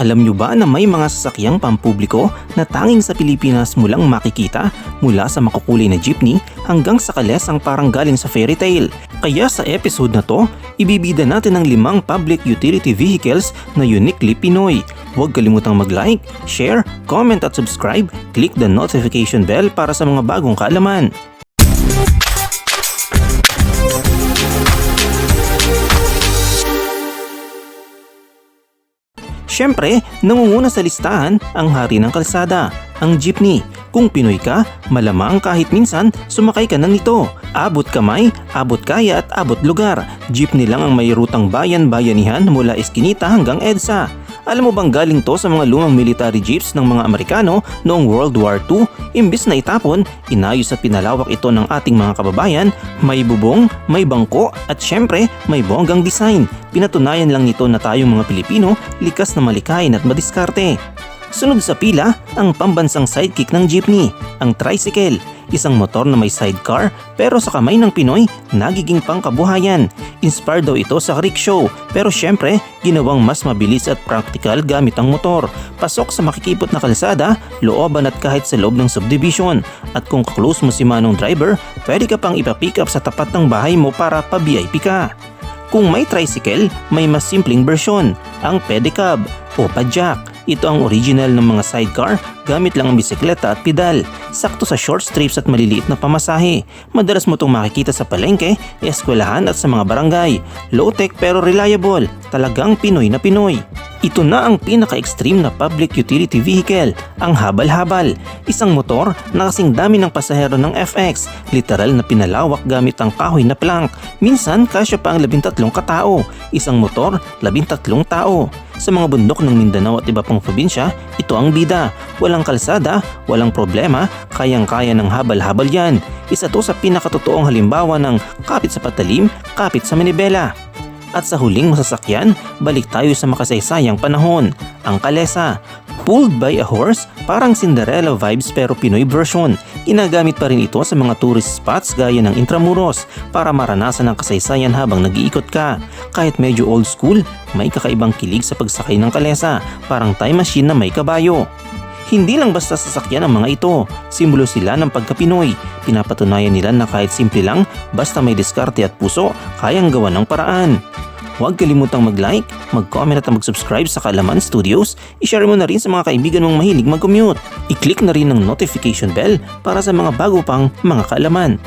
Alam nyo ba na may mga sasakyang pampubliko na tanging sa Pilipinas mo lang makikita mula sa makukulay na jeepney hanggang sa kalesang parang galing sa fairy tale? Kaya sa episode na to, ibibida natin ang limang public utility vehicles na uniquely Pinoy. Huwag kalimutang mag-like, share, comment at subscribe. Click the notification bell para sa mga bagong kaalaman. Siyempre, nangunguna sa listahan ang hari ng kalsada, ang jeepney. Kung Pinoy ka, malamang kahit minsan sumakay ka na nito. Abot kamay, abot kaya at abot lugar. Jeepney lang ang may rutang bayan-bayanihan mula Eskinita hanggang EDSA. Alam mo bang galing to sa mga lumang military jeeps ng mga Amerikano noong World War II? Imbis na itapon, inayos at pinalawak ito ng ating mga kababayan. May bubong, may bangko at syempre may bonggang design. Pinatunayan lang nito na tayong mga Pilipino likas na malikain at madiskarte. Sunod sa pila, ang pambansang sidekick ng jeepney, ang tricycle. Isang motor na may sidecar pero sa kamay ng Pinoy, nagiging pangkabuhayan. Inspired daw ito sa rickshaw pero syempre, ginawang mas mabilis at practical gamit ang motor. Pasok sa makikipot na kalsada, looban at kahit sa loob ng subdivision. At kung kaklose mo si manong driver, pwede ka pang ipapick up sa tapat ng bahay mo para pa-VIP ka. Kung may tricycle, may mas simpleng bersyon, ang pedicab o padjak. Ito ang original ng mga sidecar, gamit lang ang bisikleta at pedal. Sakto sa short strips at maliliit na pamasahe. Madalas mo itong makikita sa palengke, eskwelahan at sa mga barangay. Low-tech pero reliable, talagang Pinoy na Pinoy. Ito na ang pinaka-extreme na public utility vehicle, ang habal-habal. Isang motor na kasing dami ng pasahero ng FX, literal na pinalawak gamit ang kahoy na plank. Minsan kasya pa ang labintatlong katao, isang motor, labintatlong tao. Sa mga bundok ng Mindanao at iba pang probinsya, ito ang bida. Walang kalsada, walang problema, kayang-kaya ng habal-habal yan. Isa to sa pinakatotoong halimbawa ng kapit sa patalim, kapit sa manibela. At sa huling masasakyan, balik tayo sa makasaysayang panahon, ang kalesa. Pulled by a horse, parang Cinderella vibes pero Pinoy version. Ginagamit pa rin ito sa mga tourist spots gaya ng Intramuros para maranasan ang kasaysayan habang nag-iikot ka. Kahit medyo old school, may kakaibang kilig sa pagsakay ng kalesa, parang time machine na may kabayo. Hindi lang basta sasakyan ang mga ito, simbolo sila ng pagka-Pinoy. Pinapatunayan nila na kahit simple lang, basta may diskarte at puso, kayang gawa ng paraan. Huwag kalimutang mag-like, mag-comment at mag-subscribe sa Kaalaman Studios. I-share mo na rin sa mga kaibigan mong mahilig mag-commute. I-click na rin ang notification bell para sa mga bago pang mga kaalaman.